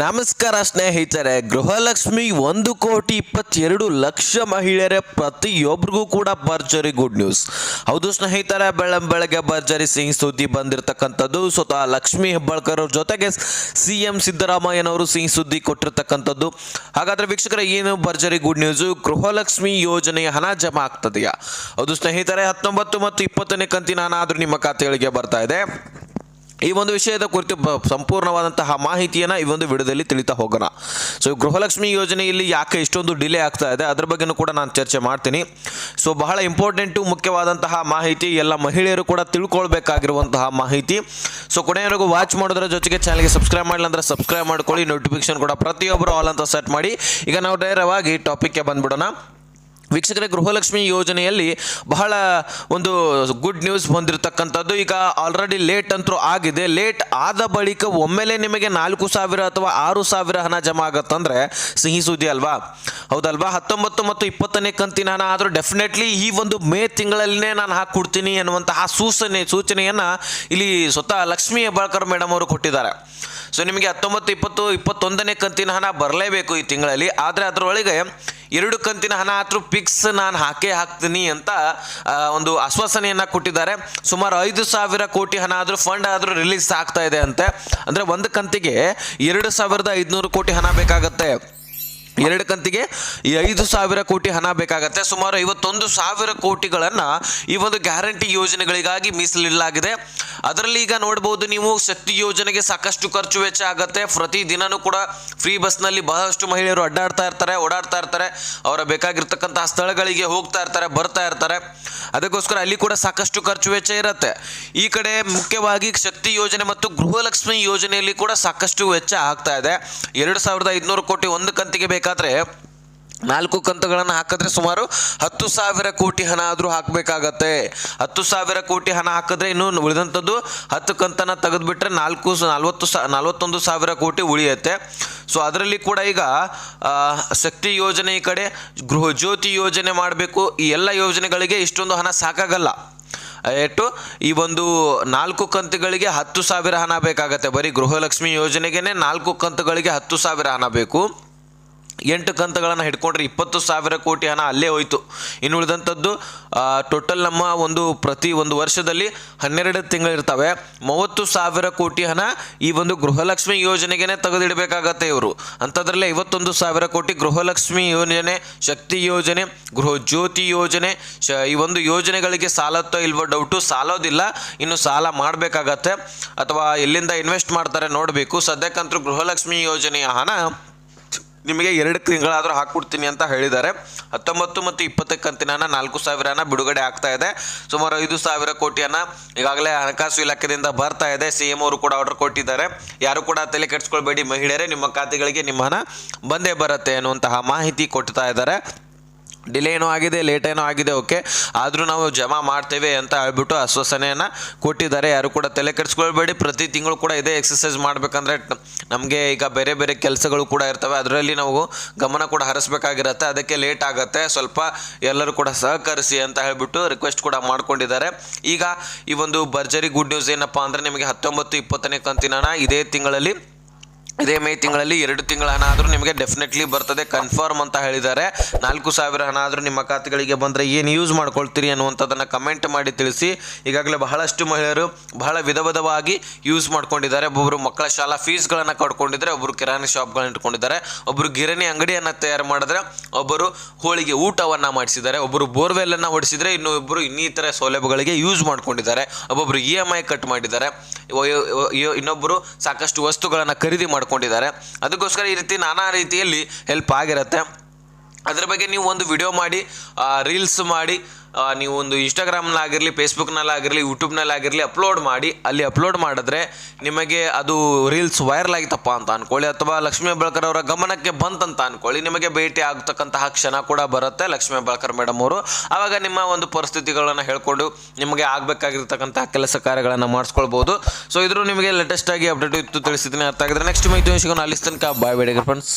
ನಮಸ್ಕಾರ ಸ್ನೇಹಿತರೆ, ಗೃಹಲಕ್ಷ್ಮಿ ಒಂದು ಕೋಟಿ ಇಪ್ಪತ್ತೆರಡು ಲಕ್ಷ ಮಹಿಳೆಯರ ಪ್ರತಿಯೊಬ್ಬರಿಗೂ ಕೂಡ ಭರ್ಜರಿ ಗುಡ್ ನ್ಯೂಸ್ ಹೌದು ಸ್ನೇಹಿತರೆ, ಬೆಳ, ಬೆಳಗ್ಗೆ ಭರ್ಜರಿ ಸಿಂಗ್ ಸುದ್ದಿ ಬಂದಿರತಕ್ಕಂಥದ್ದು. ಸ್ವತಃ ಲಕ್ಷ್ಮಿ ಹೆಬ್ಬಾಳ್ಕರ್ ಅವ್ರ ಜೊತೆಗೆ ಸಿ ಎಂ ಸಿದ್ದರಾಮಯ್ಯನವರು ಸಿಂಗ್ ಸುದ್ದಿ ಕೊಟ್ಟಿರ್ತಕ್ಕಂಥದ್ದು. ಹಾಗಾದ್ರೆ ವೀಕ್ಷಕರ, ಏನು ಭರ್ಜರಿ ಗುಡ್ ನ್ಯೂಸು ಗೃಹಲಕ್ಷ್ಮಿ ಯೋಜನೆಯ ಹಣ ಜಮಾ ಆಗ್ತದೆಯಾ? ಹೌದು ಸ್ನೇಹಿತರೆ, ಹತ್ತೊಂಬತ್ತು ಮತ್ತು ಇಪ್ಪತ್ತನೇ ಕಂತಿನ ಹಣ ಆದರೂ ನಿಮ್ಮ ಖಾತೆಗಳಿಗೆ ಬರ್ತಾ ಇದೆ. ಈ ಒಂದು ವಿಷಯದ ಕುರಿತು ಸಂಪೂರ್ಣವಾದಂತಹ ಮಾಹಿತಿಯನ್ನು ಈ ಒಂದು ವಿಡಿಯೋದಲ್ಲಿ ತಿಳಿತಾ ಹೋಗೋಣ. ಸೊ ಗೃಹಲಕ್ಷ್ಮಿ ಯೋಜನೆಯಲ್ಲಿ ಯಾಕೆ ಇಷ್ಟೊಂದು ಡಿಲೇ ಆಗ್ತಾ ಇದೆ? ಅದ್ರ ಬಗ್ಗೆನೂ ಕೂಡ ನಾನು ಚರ್ಚೆ ಮಾಡ್ತೀನಿ. ಸೊ ಬಹಳ ಇಂಪಾರ್ಟೆಂಟು ಮುಖ್ಯವಾದಂತಹ ಮಾಹಿತಿ, ಎಲ್ಲ ಮಹಿಳೆಯರು ಕೂಡ ತಿಳ್ಕೊಳ್ಬೇಕಾಗಿರುವಂತಹ ಮಾಹಿತಿ. ಸೊ ಕೊನೆಯವರೆಗೂ ವಾಚ್ ಮಾಡೋದ್ರ ಜೊತೆಗೆ ಚಾನಲ್ಗೆ ಸಬ್ಸ್ಕ್ರೈಬ್ ಮಾಡಿಲ್ಲ ಅಂದರೆ ಸಬ್ಸ್ಕ್ರೈಬ್ ಮಾಡ್ಕೊಳ್ಳಿ. ನೋಟಿಫಿಕೇಶನ್ ಕೂಡ ಪ್ರತಿಯೊಬ್ಬರು ಆಲ್ ಅಂತ ಸೆಟ್ ಮಾಡಿ. ಈಗ ನಾವು ನೇರವಾಗಿ ಟಾಪಿಕ್ಗೆ ಬಂದ್ಬಿಡೋಣ. ವೀಕ್ಷಕರೇ, ಗೃಹಲಕ್ಷ್ಮಿ ಯೋಜನೆಯಲ್ಲಿ ಬಹಳ ಒಂದು ಗುಡ್ ನ್ಯೂಸ್ ಬಂದಿರತಕ್ಕಂಥದ್ದು. ಈಗ ಆಲ್ರೆಡಿ ಲೇಟ್ ಅಂತೂ ಆಗಿದೆ. ಲೇಟ್ ಆದ ಬಳಿಕ ಒಮ್ಮೆಲೆ ನಿಮಗೆ ನಾಲ್ಕು ಸಾವಿರ ಅಥವಾ ಆರು ಸಾವಿರ ಹಣ ಜಮಾ ಆಗತ್ತಂದ್ರೆ ಸಿಹಿ ಸುದ್ದಿ ಅಲ್ವಾ? ಹೌದಲ್ವಾ? ಹತ್ತೊಂಬತ್ತು ಮತ್ತು ಇಪ್ಪತ್ತನೇ ಕಂತಿನ ಹಣ. ಆದರೂ ಡೆಫಿನೆಟ್ಲಿ ಈ ಒಂದು ಮೇ ತಿಂಗಳಲ್ಲೇ ನಾನು ಹಾಕ್ಕೊಡ್ತೀನಿ ಅನ್ನುವಂತಹ ಸೂಚನೆ, ಸೂಚನೆಯನ್ನು ಇಲ್ಲಿ ಸ್ವತಃ ಲಕ್ಷ್ಮೀ ಹೆಬ್ಬಾಳ್ಕರ್ ಮೇಡಮ್ ಅವರು ಕೊಟ್ಟಿದ್ದಾರೆ. ಸೊ ನಿಮಗೆ ಹತ್ತೊಂಬತ್ತು, ಇಪ್ಪತ್ತು, ಇಪ್ಪತ್ತೊಂದನೇ ಕಂತಿನ ಹಣ ಬರಲೇಬೇಕು ಈ ತಿಂಗಳಲ್ಲಿ. ಆದರೆ ಅದರೊಳಗೆ ಎರಡು ಕಂತಿನ ಹಣ ಆದರೂ ಫಿಕ್ಸ್ ನಾನು ಹಾಕೇ ಹಾಕ್ತೀನಿ ಅಂತ ಒಂದು ಆಶ್ವಾಸನೆಯನ್ನು ಕೊಟ್ಟಿದ್ದಾರೆ. ಸುಮಾರು ಐದು ಸಾವಿರ ಕೋಟಿ ಹಣ ಆದರೂ ಫಂಡ್ ಆದರೂ ರಿಲೀಸ್ ಆಗ್ತಾ ಇದೆ ಅಂತೆ. ಅಂದರೆ ಒಂದು ಕಂತಿಗೆ ಎರಡು ಸಾವಿರದ ಐದುನೂರು ಕೋಟಿ ಹಣ ಬೇಕಾಗತ್ತೆ. ಎರಡು ಕಂತಿಗೆ ಈ ಐದು ಸಾವಿರ ಕೋಟಿ ಹಣ ಬೇಕಾಗತ್ತೆ. ಸುಮಾರು ಐವತ್ತೊಂದು ಸಾವಿರ ಕೋಟಿಗಳನ್ನು ಈ ಒಂದು ಗ್ಯಾರಂಟಿ ಯೋಜನೆಗಳಿಗಾಗಿ ಮೀಸಲಿಡಲಾಗಿದೆ. ಅದರಲ್ಲಿ ಈಗ ನೋಡ್ಬೋದು ನೀವು ಶಕ್ತಿ ಯೋಜನೆಗೆ ಸಾಕಷ್ಟು ಖರ್ಚು ವೆಚ್ಚ ಆಗುತ್ತೆ. ಪ್ರತಿ ದಿನನೂ ಕೂಡ ಫ್ರೀ ಬಸ್ನಲ್ಲಿ ಬಹಳಷ್ಟು ಮಹಿಳೆಯರು ಅಡ್ಡಾಡ್ತಾ ಇರ್ತಾರೆ, ಓಡಾಡ್ತಾ ಇರ್ತಾರೆ. ಅವರ ಬೇಕಾಗಿರ್ತಕ್ಕಂತಹ ಸ್ಥಳಗಳಿಗೆ ಹೋಗ್ತಾ ಇರ್ತಾರೆ, ಬರ್ತಾ ಇರ್ತಾರೆ. ಅದಕ್ಕೋಸ್ಕರ ಅಲ್ಲಿ ಕೂಡ ಸಾಕಷ್ಟು ಖರ್ಚು ವೆಚ್ಚ ಇರುತ್ತೆ. ಈ ಕಡೆ ಮುಖ್ಯವಾಗಿ ಶಕ್ತಿ ಯೋಜನೆ ಮತ್ತು ಗೃಹಲಕ್ಷ್ಮಿ ಯೋಜನೆಯಲ್ಲಿ ಕೂಡ ಸಾಕಷ್ಟು ವೆಚ್ಚ ಆಗ್ತಾ ಇದೆ. ಎರಡು ಸಾವಿರದ ಐದುನೂರು ಕೋಟಿ ಒಂದು ಕಂತಿಗೆ ಬೇಕಾದರೆ ನಾಲ್ಕು ಕಂತುಗಳನ್ನು ಹಾಕಿದ್ರೆ ಸುಮಾರು ಹತ್ತು ಸಾವಿರ ಕೋಟಿ ಹಣ ಆದರೂ ಹಾಕಬೇಕಾಗತ್ತೆ. ಹತ್ತು ಸಾವಿರ ಕೋಟಿ ಹಣ ಹಾಕಿದ್ರೆ ಇನ್ನು ಉಳಿದಂಥದ್ದು ಹತ್ತು ಕಂತನ್ನು ತೆಗೆದುಬಿಟ್ರೆ ನಾಲ್ಕು ನಲವತ್ತು ಸಾ ನಲ್ವತ್ತೊಂದು ಸಾವಿರ ಕೋಟಿ ಉಳಿಯುತ್ತೆ. ಸೊ ಅದರಲ್ಲಿ ಕೂಡ ಈಗ ಶಕ್ತಿ ಯೋಜನೆ ಈ ಕಡೆ ಗೃಹ ಜ್ಯೋತಿ ಯೋಜನೆ ಮಾಡಬೇಕು. ಈ ಎಲ್ಲ ಯೋಜನೆಗಳಿಗೆ ಇಷ್ಟೊಂದು ಹಣ ಸಾಕಾಗಲ್ಲ. ಎಷ್ಟು ಈ ಒಂದು ನಾಲ್ಕು ಕಂತುಗಳಿಗೆ ಹತ್ತು ಸಾವಿರ ಹಣ ಬೇಕಾಗತ್ತೆ. ಬರೀ ಗೃಹಲಕ್ಷ್ಮಿ ಯೋಜನೆಗೇನೆ ನಾಲ್ಕು ಕಂತುಗಳಿಗೆ ಹತ್ತು ಸಾವಿರ ಹಣ ಬೇಕು. ಎಂಟು ಕಂತುಗಳನ್ನು ಹಿಡ್ಕೊಂಡ್ರೆ ಇಪ್ಪತ್ತು ಸಾವಿರ ಕೋಟಿ ಹಣ ಅಲ್ಲೇ ಹೋಯಿತು. ಇನ್ನು ಉಳಿದಂಥದ್ದು ಟೋಟಲ್ ನಮ್ಮ ಒಂದು ಪ್ರತಿ ಒಂದು ವರ್ಷದಲ್ಲಿ ಹನ್ನೆರಡು ತಿಂಗಳಿರ್ತವೆ ಮೂವತ್ತು ಸಾವಿರ ಕೋಟಿ ಹಣ ಈ ಒಂದು ಗೃಹಲಕ್ಷ್ಮಿ ಯೋಜನೆಗೇನೆ ತೆಗೆದಿಡಬೇಕಾಗತ್ತೆ ಇವರು. ಅಂಥದ್ರಲ್ಲಿ ಐವತ್ತೊಂದು ಸಾವಿರ ಕೋಟಿ ಗೃಹಲಕ್ಷ್ಮಿ ಯೋಜನೆ, ಶಕ್ತಿ ಯೋಜನೆ, ಗೃಹ ಜ್ಯೋತಿ ಯೋಜನೆ, ಶ, ಈ ಒಂದು ಯೋಜನೆಗಳಿಗೆ ಸಾಲತ್ತೋ ಇಲ್ವೋ ಡೌಟು ಸಾಲೋದಿಲ್ಲ. ಇನ್ನು ಸಾಲ ಮಾಡಬೇಕಾಗತ್ತೆ. ಅಥವಾ ಎಲ್ಲಿಂದ ಇನ್ವೆಸ್ಟ್ ಮಾಡ್ತಾರೆ ನೋಡಬೇಕು. ಸದ್ಯಕ್ಕಂತೂ ಗೃಹಲಕ್ಷ್ಮಿ ಯೋಜನೆಯ ಹಣ ನಿಮಗೆ ಎರಡು ತಿಂಗಳಾದರೂ ಹಾಕ್ಬಿಡ್ತೀನಿ ಅಂತ ಹೇಳಿದ್ದಾರೆ. ಹತ್ತೊಂಬತ್ತು ಮತ್ತು ಇಪ್ಪತ್ತು ಕಂತಿನ ನಾಲ್ಕು ಸಾವಿರನ ಬಿಡುಗಡೆ ಆಗ್ತಾ ಇದೆ. ಸುಮಾರು ಐದು ಸಾವಿರ ಕೋಟಿಯನ್ನು ಈಗಾಗಲೇ ಹಣಕಾಸು ಇಲಾಖೆಯಿಂದ ಬರ್ತಾ ಇದೆ. ಸಿ ಎಂ ಅವರು ಕೂಡ ಆರ್ಡರ್ ಕೊಟ್ಟಿದ್ದಾರೆ. ಯಾರು ಕೂಡ ತಲೆ ಕೆಡಿಸ್ಕೊಳ್ಬೇಡಿ ಮಹಿಳೆಯರೇ, ನಿಮ್ಮ ಖಾತೆಗಳಿಗೆ ನಿಮ್ಮ ಹಣ ಬಂದೇ ಬರುತ್ತೆ ಅನ್ನುವಂತಹ ಮಾಹಿತಿ ಕೊಡ್ತಾ ಇದ್ದಾರೆ. ಡಿಲೇ ಏನೋ ಆಗಿದೆ ಲೇಟ್ ಏನೋ ಆಗಿದೆ ಓಕೆ ಆದರೂ ನಾವು ಜಮಾ ಮಾಡ್ತೇವೆ ಅಂತ ಹೇಳ್ಬಿಟ್ಟು ಆಶ್ವಾಸನೆಯನ್ನು ಕೊಟ್ಟಿದ್ದಾರೆ. ಯಾರು ಕೂಡ ತಲೆ ಕೆಡಿಸ್ಕೊಳ್ಬೇಡಿ. ಪ್ರತಿ ತಿಂಗಳು ಕೂಡ ಇದೇ ಎಕ್ಸಸೈಸ್ ಮಾಡಬೇಕಂದ್ರೆ ನಮಗೆ ಈಗ ಬೇರೆ ಬೇರೆ ಕೆಲಸಗಳು ಕೂಡ ಇರ್ತವೆ. ಅದರಲ್ಲಿ ನಾವು ಗಮನ ಕೂಡ ಹರಿಸ್ಬೇಕಾಗಿರುತ್ತೆ. ಅದಕ್ಕೆ ಲೇಟ್ ಆಗುತ್ತೆ. ಸ್ವಲ್ಪ ಎಲ್ಲರೂ ಕೂಡ ಸಹಕರಿಸಿ ಅಂತ ಹೇಳ್ಬಿಟ್ಟು ರಿಕ್ವೆಸ್ಟ್ ಕೂಡ ಮಾಡ್ಕೊಂಡಿದ್ದಾರೆ. ಈಗ ಈ ಒಂದು ಭರ್ಜರಿ ಗುಡ್ ನ್ಯೂಸ್ ಏನಪ್ಪ ಅಂದರೆ ನಿಮಗೆ ಹತ್ತೊಂಬತ್ತು ಇಪ್ಪತ್ತನೇ ಕಂತಿನ ಇದೇ ತಿಂಗಳಲ್ಲಿ ಇದೇ ಮೇ ತಿಂಗಳಲ್ಲಿ ಎರಡು ತಿಂಗಳ ಹಣ ಆದರೂ ನಿಮಗೆ ಡೆಫಿನೆಟ್ಲಿ ಬರ್ತದೆ. ಕನ್ಫರ್ಮ್ ಅಂತ ಹೇಳಿದ್ದಾರೆ. ನಾಲ್ಕು ಸಾವಿರ ಹಣ ಆದರೂ ನಿಮ್ಮ ಖಾತೆಗಳಿಗೆ ಬಂದರೆ ಏನು ಯೂಸ್ ಮಾಡ್ಕೊಳ್ತೀರಿ ಅನ್ನುವಂಥದ್ದನ್ನು ಕಮೆಂಟ್ ಮಾಡಿ ತಿಳಿಸಿ. ಈಗಾಗಲೇ ಬಹಳಷ್ಟು ಮಹಿಳೆಯರು ಬಹಳ ವಿಧ ವಿಧವಾಗಿ ಯೂಸ್ ಮಾಡ್ಕೊಂಡಿದ್ದಾರೆ. ಒಬ್ಬೊಬ್ಬರು ಮಕ್ಕಳ ಶಾಲಾ ಫೀಸ್ಗಳನ್ನು ಕಟ್ಕೊಂಡಿದ್ದಾರೆ ಒಬ್ಬರು ಕಿರಾಣಿ ಶಾಪ್ಗಳನ್ನ ಇಟ್ಕೊಂಡಿದ್ದಾರೆ ಒಬ್ಬರು ಗಿರಣಿ ಅಂಗಡಿಯನ್ನು ತಯಾರು ಮಾಡಿದ್ರೆ ಒಬ್ಬರು ಹೋಳಿಗೆ ಊಟವನ್ನು ಮಾಡಿಸಿದ್ದಾರೆ ಒಬ್ಬರು ಬೋರ್ವೆಲ್ಲನ್ನು ಹೊಡಿಸಿದರೆ ಇನ್ನೊಬ್ಬರು ಇನ್ನಿತರ ಸೌಲಭ್ಯಗಳಿಗೆ ಯೂಸ್ ಮಾಡ್ಕೊಂಡಿದ್ದಾರೆ ಒಬ್ಬೊಬ್ಬರು ಇ ಎಂ ಐ ಕಟ್ ಮಾಡಿದ್ದಾರೆ ಇನ್ನೊಬ್ಬರು ಸಾಕಷ್ಟು ವಸ್ತುಗಳನ್ನು ಖರೀದಿ ಮಾಡ್ಕೊಂಡಿದ್ದಾರೆ ಅದಕ್ಕೋಸ್ಕರ ಈ ರೀತಿ ನಾನಾ ರೀತಿಯಲ್ಲಿ ಹೆಲ್ಪ್ ಆಗಿರುತ್ತೆ. ಅದ್ರ ಬಗ್ಗೆ ನೀವು ಒಂದು ವಿಡಿಯೋ ಮಾಡಿ ರೀಲ್ಸ್ ಮಾಡಿ ನೀವು ಒಂದು ಇನ್ಸ್ಟಾಗ್ರಾಮ್ನಲ್ಲಾಗಿರಲಿ ಫೇಸ್ಬುಕ್ನಲ್ಲಾಗಿರಲಿ ಯೂಟ್ಯೂಬ್ನಲ್ಲಾಗಿರಲಿ ಅಪ್ಲೋಡ್ ಮಾಡಿ, ಅಲ್ಲಿ ಅಪ್ಲೋಡ್ ಮಾಡಿದ್ರೆ ನಿಮಗೆ ಅದು ರೀಲ್ಸ್ ವೈರಲ್ ಆಗಿತ್ತಪ್ಪ ಅಂತ ಅನ್ಕೊಳ್ಳಿ. ಅಥವಾ ಲಕ್ಷ್ಮೀ ಬಳಕರ್ ಅವರ ಗಮನಕ್ಕೆ ಬಂತಂತ ಅನ್ಕೊಳ್ಳಿ. ನಿಮಗೆ ಭೇಟಿ ಆಗ್ತಕ್ಕಂತಹ ಕ್ಷಣ ಕೂಡ ಬರುತ್ತೆ ಲಕ್ಷ್ಮೀ ಬಳಕರ್ ಮೇಡಮ್ ಅವರು. ಆವಾಗ ನಿಮ್ಮ ಒಂದು ಪರಿಸ್ಥಿತಿಗಳನ್ನು ಹೇಳ್ಕೊಂಡು ನಿಮಗೆ ಆಗಬೇಕಾಗಿರ್ತಕ್ಕಂತಹ ಕೆಲಸ ಕಾರ್ಯಗಳನ್ನು ಮಾಡಿಸ್ಕೊಳ್ಬೋದು. ಸೊ ಇದ್ರೂ ನಿಮಗೆ ಲೇಟೆಸ್ಟ್ ಆಗಿ ಅಪ್ಡೇಟ್ ಇತ್ತು ತಿಳಿಸಿದ್ದೀನಿ ಅರ್ಥ ಆಗಿದ್ರೆ ನೆಕ್ಸ್ಟ್ ಮೈತಿ ಸಿಗೋಣ ಅಲ್ಲಿ ತನಕ. ಬಾಯ್ ಬೇಡಿಗೆ ಫ್ರೆಂಡ್ಸ್